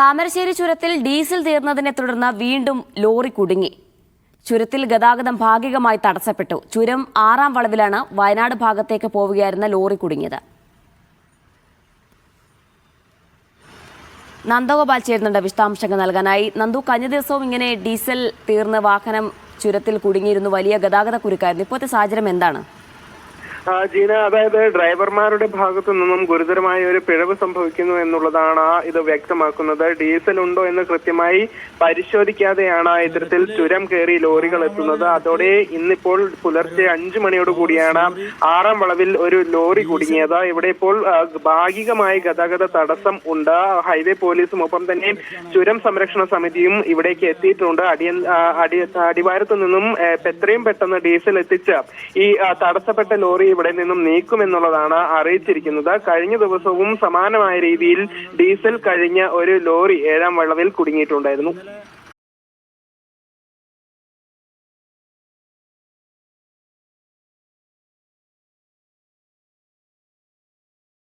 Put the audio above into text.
താമരശ്ശേരി ചുരത്തിൽ ഡീസൽ തീർന്നതിനെ തുടർന്ന് വീണ്ടും ലോറി കുടുങ്ങി. ചുരത്തിൽ ഗതാഗതം ഭാഗികമായി തടസ്സപ്പെട്ടു. ചുരം ആറാം വളവിലാണ് വയനാട് ഭാഗത്തേക്ക് പോവുകയായിരുന്ന ലോറി കുടുങ്ങിയത്. നന്ദഗോപാൽ ചേരുന്നുണ്ട് വിശദാംശങ്ങൾ നൽകാനായി. നന്ദു കഴിഞ്ഞ ദിവസവും ഇങ്ങനെ ഡീസൽ തീർന്ന് വാഹനം ചുരത്തിൽ കുടുങ്ങിയിരുന്നു. വലിയ ഗതാഗത കുരുക്കായിരുന്നു ഇപ്പോഴത്തെ സാഹചര്യം എന്താണ്? ജീന അതായത് ഡ്രൈവർമാരുടെ ഭാഗത്തു നിന്നും ഗുരുതരമായ ഒരു പിഴവ് സംഭവിക്കുന്നു എന്നുള്ളതാണ് ഇത് വ്യക്തമാക്കുന്നത്. ഡീസൽ ഉണ്ടോ എന്ന് കൃത്യമായി പരിശോധിക്കാതെയാണ് ഇത്തരത്തിൽ ചുരം കയറി ലോറികൾ എത്തുന്നത്. അതോടെ ഇന്നിപ്പോൾ പുലർച്ചെ അഞ്ചു മണിയോട് കൂടിയാണ് ആറാം വളവിൽ ഒരു ലോറി കുടുങ്ങിയത്. ഇവിടെ ഇപ്പോൾ ഭാഗികമായി ഗതാഗത തടസ്സം ഉണ്ട്. ഹൈവേ പോലീസും ഒപ്പം തന്നെ ചുരം സംരക്ഷണ സമിതിയും ഇവിടേക്ക് എത്തിയിട്ടുണ്ട്. അടിയ അടി അടിവാരത്തു നിന്നും എത്രയും പെട്ടെന്ന് ഡീസൽ എത്തിച്ച് ഈ തടസ്സപ്പെട്ട ലോറി ഇവിടെ നിന്നും നീക്കുമെന്നുള്ളതാണ് അറിയിച്ചിരിക്കുന്നത്. കഴിഞ്ഞ ദിവസവും സമാനമായ രീതിയിൽ ഡീസൽ കഴിഞ്ഞ ഒരു ലോറി ഏഴാം വള്ളവിൽ കുടുങ്ങിയിട്ടുണ്ടായിരുന്നു.